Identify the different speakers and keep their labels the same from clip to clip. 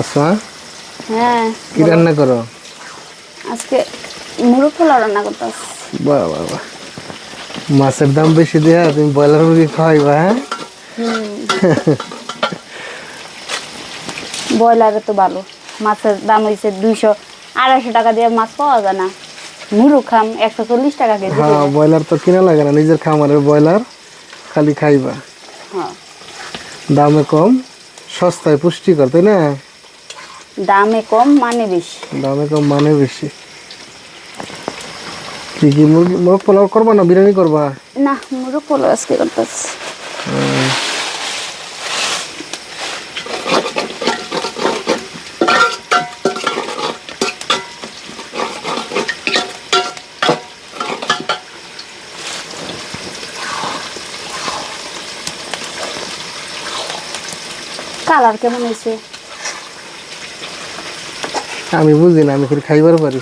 Speaker 1: আসমা
Speaker 2: হ্যাঁ?
Speaker 1: কি রান্না করো?
Speaker 2: আজকে মুরগ পোলাও রান্না করতেছি।
Speaker 1: বাহ বাহ বাহ। মাছের দাম বেশি দেয়া তুমি ব্রয়লার মুরগি খাওয়াইবা হ্যাঁ?
Speaker 2: ব্রয়লারে তো ভালো। মাছের দাম হয়েছে দুইশো আড়াইশো টাকা দিয়ে মাছ পাওয়া যায় না। মুরগ খাম একশো চল্লিশ টাকা কেজি।
Speaker 1: হ্যাঁ ব্রয়লার তো কিনা লাগে না নিজের খামারের ব্রয়লার খালি খাইবা।
Speaker 2: হ্যাঁ।
Speaker 1: দামে কম সস্তায় পুষ্টিকর তাই না?
Speaker 2: দামে কম মানে বেশি।
Speaker 1: দামে কম মানে বেশি। কি কি মুরগি পোলাও করবা না বিরিয়ানি করবা?
Speaker 2: না মুরগ পোলাও আজকে করতেছি। কালার কেমন হয়েছে?
Speaker 1: আমি বুঝি না আমি খালি খাইবার পারি।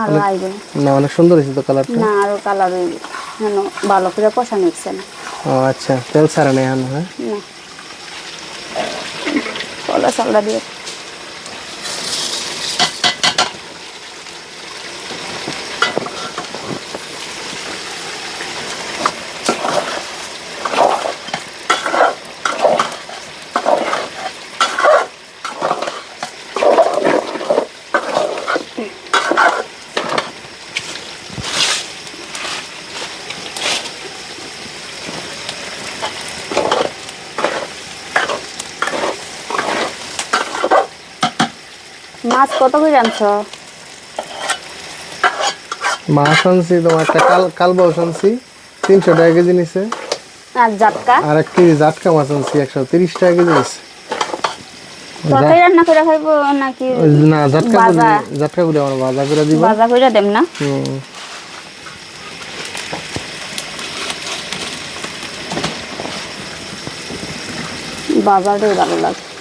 Speaker 2: আর আইবে
Speaker 1: না অনেক সুন্দর হয়েছে তো কালারটা।
Speaker 2: না আরও কালার হইবে কেন ভালো করে কষা নিচ্ছে না।
Speaker 1: ও আচ্ছা তেল সারা নেই হ্যাঁ?
Speaker 2: না। কলা চালটা দিয়ে মাছ কত করে আনছো?
Speaker 1: মাছ আনছি তোমার একটা কাল কালবাউস আনছি তিনশো টাকা কেজি নিছে।
Speaker 2: আর জাটকা?
Speaker 1: আর এক কেজি জাটকা মাছ আনছি একশো তিরিশ টাকা কেজি নিছে।
Speaker 2: তরকারি রান্না করে খাইবো নাকি
Speaker 1: না জাটকা জাটকা গুলি আমার ভাজা করে দিব।
Speaker 2: ভাজা করে না?
Speaker 1: হুম।
Speaker 2: বাজারটাই ভালো লাগে।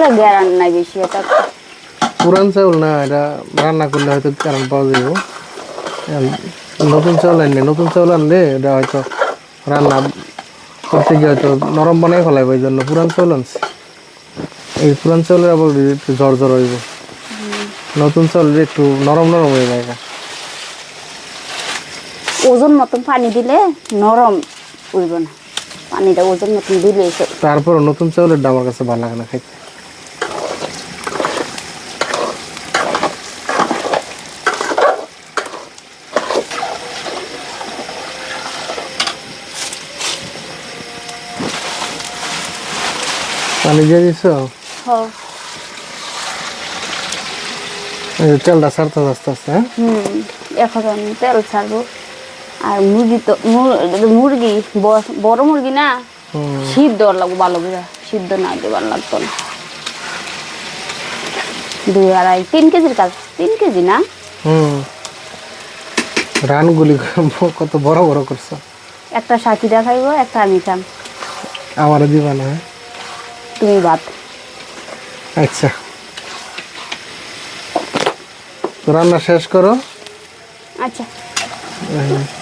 Speaker 2: তাহলে গ্যারান নাই বেশি এটা
Speaker 1: পুরান চাউল না এটা রান্না করলে হয়তো কারণ পাওয়া যাবে নতুন চাউল আনলে নতুন চাউল আনলে এটা হয়তো রান্না করতে গিয়ে হয়তো নরম বানাই ফেলাইব এই জন্য পুরান চাউল আনছি। এই পুরান চাউলের আবার একটু জ্বর জ্বর হইব। নতুন চাউলের একটু নরম নরম হয়ে যায়
Speaker 2: ওজন মতন পানি দিলে নরম উঠবে না। পানিটা ওজন মতন দিলে
Speaker 1: তারপর নতুন চাউলের দাম আমার কাছে ভালো লাগে না খাইতে। পানি দিয়ে দিছ?
Speaker 2: হ
Speaker 1: তেলটা ছাড়তে আস্তে আস্তে হ্যাঁ
Speaker 2: এখন তেল ছাড়বো। আর মুরগি তো মুরগি বড় মুরগি না সিদ্ধ লাগবো ভালো করে। সিদ্ধ না লাগতো না। দুই আড়াই তিন কেজির কাজ তিন কেজি না?
Speaker 1: হুম। রানগুলি কত বড় বড় করছ?
Speaker 2: একটা সাথীরা খাইবো একটা আমি খাম।
Speaker 1: আমার দিবা না হ্যাঁ?
Speaker 2: তুমি ভাত
Speaker 1: আচ্ছা। রান্না শেষ করো।
Speaker 2: আচ্ছা।
Speaker 1: হুম।